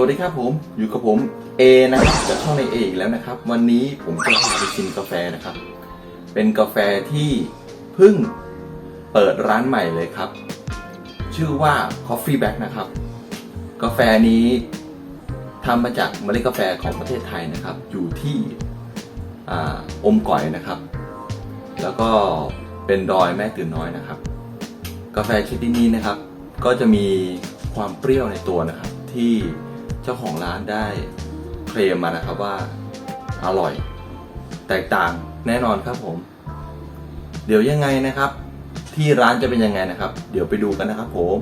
วัสดีครับผมอยู่กับผมเอนะครับจากช่องในเออีกแล้วนะครับ วันนี้ผมจะพาไปชิมกาแฟนะครับ เป็นกาแฟที่เพิ่งเปิดร้านใหม่เลยครับ ชื่อว่า Coffee Back นะครับ กาแฟนี้ทำมาจากเมล็ดกาแฟของประเทศไทยนะครับ อยู่ที่ออมก่อยนะครับ แล้วก็เป็นดอยแม่ตื่นน้อยนะครับ กาแฟชนิดนี้นะครับ ก็จะมีความเปรี้ยวในตัวนะครับที่ จ้าของร้านได้เคลมมานะครับว่าอร่อย แตกต่างแน่นอนครับผม เดี๋ยวยังไงนะครับ ที่ร้านจะเป็นยังไงนะครับ เดี๋ยวไปดูกันนะครับผม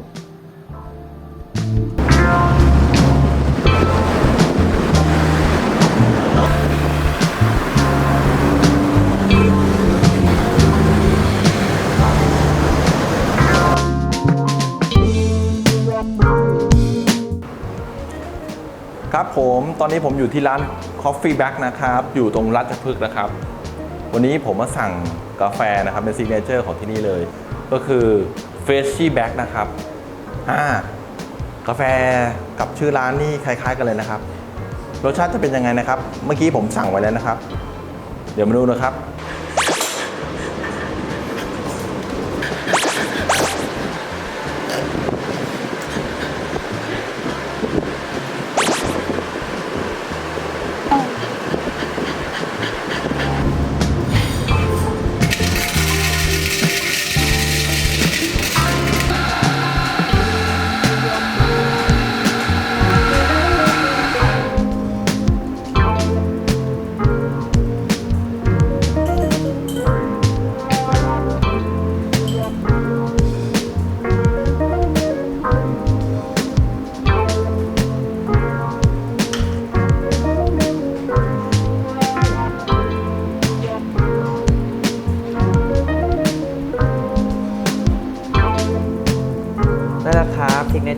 ครับผมตอนนี้ผมอยู่ที่ร้าน Coffee Back นะครับ อยู่ตรงรัชพฤกษ์นะครับ วันนี้ผมมาสั่งกาแฟนะครับ เป็นซิกเนเจอร์ของที่นี่เลย ก็คือ f r e s h y Back นะครับอ่ากาแฟกับชื่อร้านนี่คล้าย ๆ กันเลยนะครับ รสชาติจะเป็นยังไงนะครับ เมื่อกี้ผมสั่งไว้แล้วนะครับ เดี๋ยวมาดูนะครับ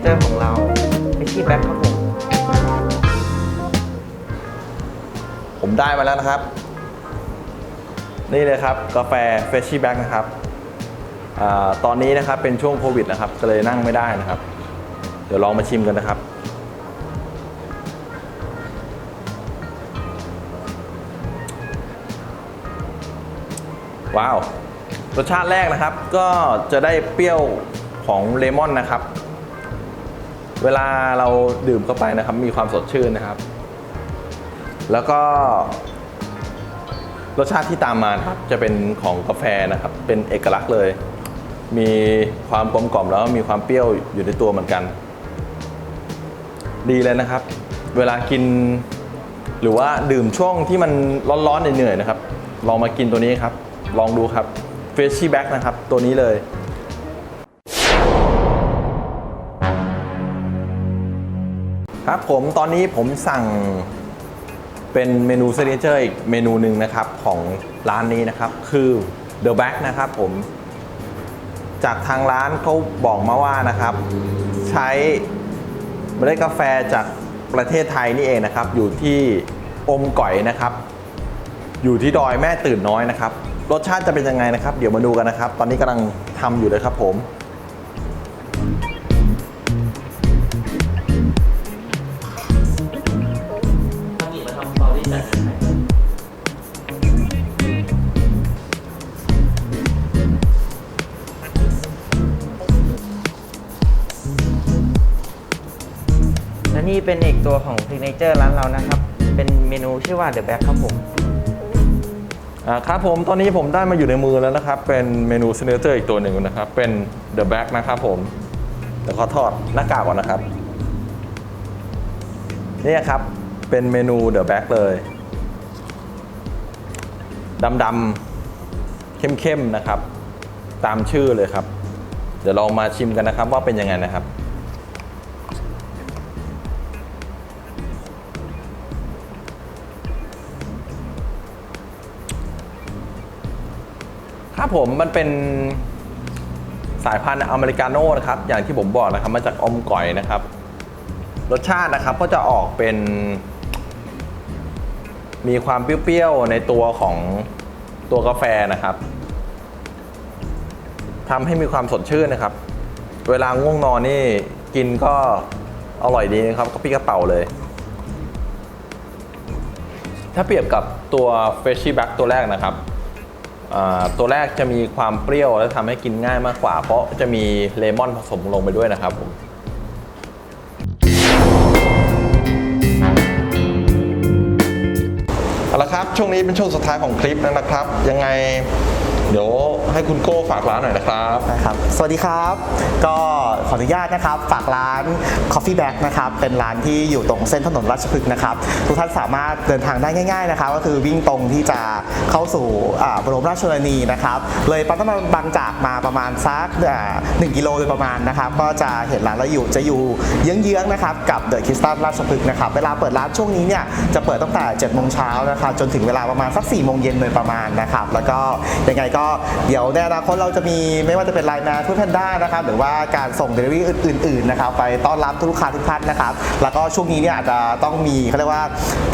เจอร์ของเราไอชี่แบ็คครับผม ผมได้มาแล้วนะครับ นี่เลยครับกาแฟ f r e s h y Back นะครับอาตอนนี้นะครับเป็นช่วงโควิดนะครับ ก็เลยนั่งไม่ได้นะครับ เดี๋ยวลองมาชิมกันนะครับ ว้าว รสชาติแรกนะครับ ก็จะได้เปรี้ยวของเลมอนนะครับ เวลาเราดื่มเข้าไปนะครับ มีความสดชื่นนะครับ แล้วก็ รสชาติที่ตามมาครับจะเป็นของกาแฟนะครับ เป็นเอกลักษณ์เลย มีความกลมกล่อมแล้วมีความเปรี้ยวอยู่ในตัวเหมือนกัน ดีเลยนะครับ เวลากิน หรือว่าดื่มช่วงที่มันร้อนๆเหนื่อยๆนะครับ ลองมากินตัวนี้ครับ ลองดูครับ f r e s h y Back นะครับ ตัวนี้เลย ครับผมตอนนี้ผมสั่งเป็นเมนูซิกเนเจอร์อีกเมนูหนึ่งนะครับของร้านนี้นะครับ คือ The Back นะครับผม จากทางร้านเขาบอกมาว่านะครับ ใช้เมล็ดกาแฟจากประเทศไทยนี่เองนะครับ อยู่ที่อมก่อยนะครับ อยู่ที่ดอยแม่ตื่นน้อยนะครับ รสชาติจะเป็นยังไงนะครับ เดี๋ยวมาดูกันนะครับ ตอนนี้กำลังทำอยู่เลยครับผม นี่เป็นอีกตัวของซิกเนเจอร์ร้านเรานะครับ เป็นเมนูชื่อว่า The Back ครับผม อ่าครับผมตอนนี้ผมได้มาอยู่ในมือแล้วนะครับ เป็นเมนูซิเนเจอร์อีกตัวหนึ่งนะครับ เป็น The Back นะครับผมเดี๋ยวขอทอดหน้ากากก่อนนะครับ นี่ครับ เป็นเมนู The Back เลยดำๆเข้มๆนะครับ ตามชื่อเลยครับ เดี๋ยวลองมาชิมกันนะครับว่าเป็นยังไงนะครับ ครับผมมันเป็นสายพันธุ์อเมริกาโน่นะครับ อย่างที่ผมบอกนะครับมาจากอมก่อยนะครับ รสชาตินะครับก็จะออกเป็น มีความเปรี้ยวๆในตัวของตัวกาแฟนะครับทำให้มีความสดชื่นนะครับ เวลาง่วงนอนนี่กินก็อร่อยดีนะครับก็พี่กระเป๋าเลย ถ้าเปรียบกับตัว f r e s h y Back ตัวแรกนะครับ ตัวแรกจะมีความเปรี้ยวและทำให้กินง่ายมากกว่า เพราะจะมีเลมอนผสมลงไปด้วยนะครับผมเอาละครับ ช่วงนี้เป็นช่วงสุดท้ายของคลิปแล้วนะครับ ยังไงเดี๋ยวให้คุณโก้ฝากร้านหน่อยนะครับ ครับ สวัสดีครับ ก็ ขออนุญาตนะครับ ฝากร้าน Coffee Bag นะครับ เป็นร้านที่อยู่ตรงเส้นถนนราชพฤกษ์นะครับ ทุกท่านสามารถเดินทางได้ง่าย ๆนะครับ ก็คือวิ่งตรงที่จะเข้าสู่บรมราชชนนีนะครับ เลยปั๊มน้ำมันบางจากมาประมาณสักหนึ่งกิโลโดยประมาณนะครับ ก็จะเห็นร้านเราอยู่จะอยู่เยื้องๆนะครับกับเดอะคริสตัลราชพฤกษ์นะครับ เวลาเปิดร้านช่วงนี้เนี่ยจะเปิดตั้งแต่7โมงเช้านะครับจนถึงเวลาประมาณสัก4โมงเย็นโดยประมาณนะครับ แล้วก็ยังไงก็เดี๋ยวในอนาคตเราจะมีไม่ว่าจะเป็นไลน์แมนเพื่อแพนด้านะครับหรือว่าการส่งเดลิเวอรี่อื่นๆนะครับไปต้อนรับทุกลูกค้าทุกท่านนะครับ แล้วก็ช่วงนี้เนี่ยอาจจะต้องมีเขาเรียกว่า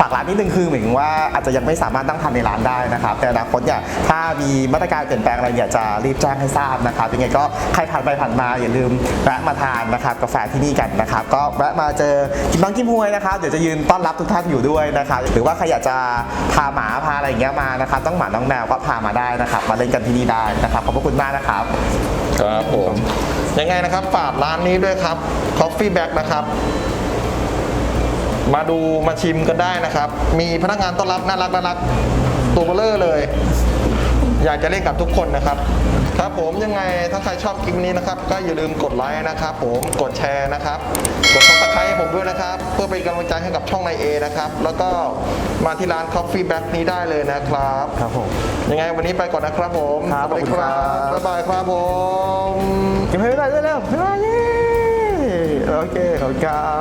ฝากร้านนิดนึงคือเหมือนว่าอาจจะยังไม่สามารถนั่งทานในร้านได้นะครับแต่อนาคตเนี่ยถ้ามีมาตรการเปลี่ยนแปลงอะไรเนี่ยจะรีบแจ้งให้ทราบนะครับยังไงก็ใครผ่านไปผ่านมาอย่าลืมแวะมาทานนะครับกาแฟที่นี่กันนะครับ ก็แวะมาเจอกิมบังกิมฮวยนะครับเดี๋ยวจะยืนต้อนรับทุกท่านอยู่ด้วยนะครับหรือว่าใครอยากจะพาหมาพาอะไรอย่างเงี้ยมานะครับต้องหมาน้องแมวก็พามาได้นะครับ มาเล่นกันที่นี่ได้นะครับขอบพระคุณมากนะครับ ครับผม ยังไงนะครับฝากร้านนี้ด้วยครับ Coffee Back นะครับ มาดูมาชิมกันได้นะครับ มีพนักงานต้อนรับน่ารักน่ารักตัวเบลเลอร์เลย อยากจะเล่นกับทุกคนนะครับ ครับผมยังไงถ้าใครชอบคลิปนี้นะครับ ก็อย่าลืมกดไลค์นะครับผมกดแชร์นะครับ กดซับสไครต์ให้ผมด้วยนะครับ เพื่อเป็นกำลังใจให้กับช่องนายเอนะครับ แล้วก็มาที่ร้าน Coffee Back นี้ได้เลยนะครับครับผมยังไงวันนี้ไปก่อนนะครับผมครับสวัสดีครัขอบคุณครับ บ๊ายบายครับผมกินให้ได้ด้วยเร็วบ๊ายบายเย้โอเคขอบคุณครับ